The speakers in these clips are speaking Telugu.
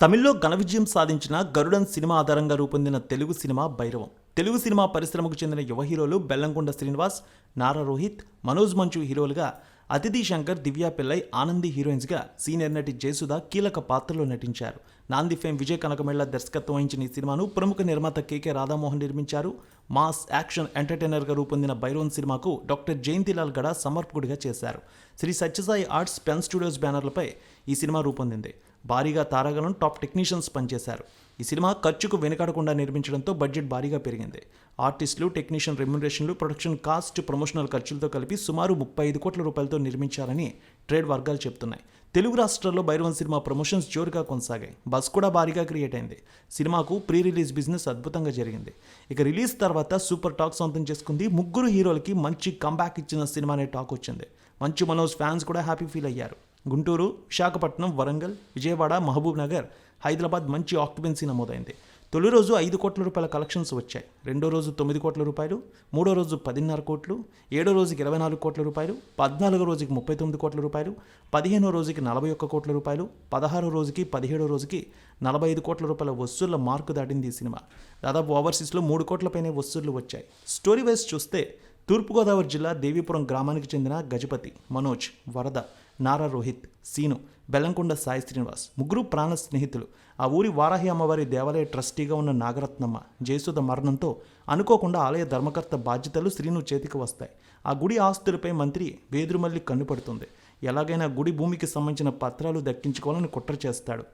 తమిళ్ళో ఘన విజయం సాధించిన గరుడన్ సినిమా ఆధారంగా రూపొందిన తెలుగు సినిమా భైరవం. తెలుగు సినిమా పరిశ్రమకు చెందిన యువ హీరోలు బెల్లంకొండ శ్రీనివాస్ నారా రోహిత్ మనోజ్ మంచు హీరోలుగా అతిథి శంకర్ దివ్యా పిల్లై ఆనంది హీరోయిన్స్గా సీనియర్ నటి జయసుధ కీలక పాత్రలో నటించారు. నాంది ఫేమ్ విజయ్ కనకమెళ్ళ దర్శకత్వం వహించిన ఈ సినిమాను ప్రముఖ నిర్మాత కేకే రాధామోహన్ నిర్మించారు. మాస్ యాక్షన్ ఎంటర్టైనర్గా రూపొందిన భైరవన్ సినిమాకు డాక్టర్ జయంతిలాల్ గడ సమర్పకుడిగా చేశారు. Shri Sathya Sai arts pen studios బ్యానర్లపై ఈ సినిమా రూపొందింది. భారీగా తారాగణం టాప్ టెక్నీషియన్స్ పనిచేశారు. ఈ సినిమా ఖర్చుకు వెనుకాడకుండా నిర్మించడంతో బడ్జెట్ భారీగా పెరిగింది. ఆర్టిస్టులు టెక్నీషియన్ రెమ్యునరేషన్లు ప్రొడక్షన్ కాస్ట్ ప్రమోషనల్ ఖర్చులతో కలిపి సుమారు ముప్పై ఐదు కోట్ల రూపాయలతో నిర్మించారని ట్రేడ్ వర్గాలు చెప్తున్నాయి. తెలుగు రాష్ట్రాల్లో భైరవన్ సినిమా ప్రమోషన్స్ జోరుగా కొనసాగాయి. బస్ కూడా భారీగా క్రియేట్ అయింది. సినిమాకు ప్రీ రిలీజ్ బిజినెస్ అద్భుతంగా జరిగింది. ఇక రిలీజ్ తర్వాత సూపర్ టాక్ సొంతం చేసుకుంది ముగ్గురు హీరోలకి మంచి కంబ్యాక్ ఇచ్చిన సినిమా అనే టాక్ వచ్చింది. మంచు మనోజ్ ఫ్యాన్స్ కూడా హ్యాపీ ఫీల్ అయ్యారు. గుంటూరు విశాఖపట్నం వరంగల్ విజయవాడ మహబూబ్ నగర్ హైదరాబాద్ మంచి ఆక్యుపెన్సీ నమోదైంది. తొలి రోజు ఐదు కోట్ల రూపాయల కలెక్షన్స్ వచ్చాయి. రెండో రోజు తొమ్మిది కోట్ల రూపాయలు మూడో రోజు పదిన్నర కోట్లు ఏడో రోజుకి ఇరవై నాలుగు కోట్ల రూపాయలు పద్నాలుగో రోజుకి ముప్పై తొమ్మిది కోట్ల రూపాయలు పదిహేనో రోజుకి నలభై ఒక్క కోట్ల రూపాయలు పదహారో రోజుకి పదిహేడో రోజుకి నలభై ఐదు కోట్ల రూపాయల వసూళ్ళ మార్కు దాటింది ఈ సినిమా. దాదాపు ఓవర్సీస్లో మూడు కోట్లపైనే వసూళ్ళు వచ్చాయి. స్టోరీ వైజ్ చూస్తే తూర్పుగోదావరి జిల్లా దేవీపురం గ్రామానికి చెందిన గజపతి మనోజ్ వరద. నారా రోహిత్ సీను బెల్లంకొండ సాయి శ్రీనివాస్ ముగ్గురు ప్రాణ స్నేహితులు. ఆ ఊరి వారాహి అమ్మవారి దేవాలయ ట్రస్టీగా ఉన్న నాగరత్నమ్మ జయసుధ మరణంతో అనుకోకుండా ఆలయ ధర్మకర్త బాధ్యతలు శ్రీను చేతికి వస్తాయి. ఆ గుడి ఆస్తులపై మంత్రి వేదురుమల్లి కన్నుపడుతుంది. ఎలాగైనా గుడి భూమికి సంబంధించిన పత్రాలు దక్కించుకోవాలని కుట్ర చేస్తాడు.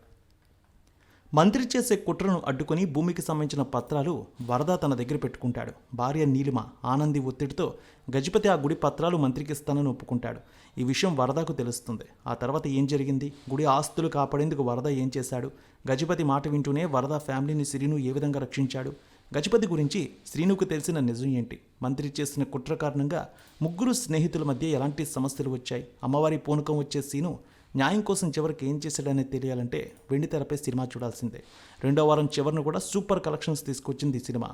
మంత్రి చేసే కుట్రను అడ్డుకొని భూమికి సంబంధించిన పత్రాలు వరద తన దగ్గర పెట్టుకుంటాడు. భార్య నీలిమ ఆనంది ఒత్తిడితో గజపతి ఆ గుడి పత్రాలు మంత్రికి ఇస్తానని ఒప్పుకుంటాడు. ఈ విషయం వరదకు తెలుస్తుంది. ఆ తర్వాత ఏం జరిగింది? గుడి ఆస్తులు కాపాడేందుకు వరద ఏం చేశాడు? గజపతి మాట వింటూనే వరద ఫ్యామిలీని శ్రీను ఏ విధంగా రక్షించాడు? గజపతి గురించి శ్రీనుకు తెలిసిన నిజం ఏంటి? మంత్రి చేసిన కుట్ర కారణంగా ముగ్గురు స్నేహితుల మధ్య ఎలాంటి సమస్యలు వచ్చాయి? అమ్మవారి పూనకం వచ్చే సీను న్యాయం కోసం చివరికి ఏం చేశాడనేది తెలియాలంటే వెండి తెరపై సినిమా చూడాల్సిందే. రెండో వారం చివరిని కూడా సూపర్ కలెక్షన్స్ తీసుకొచ్చింది ఈ సినిమా.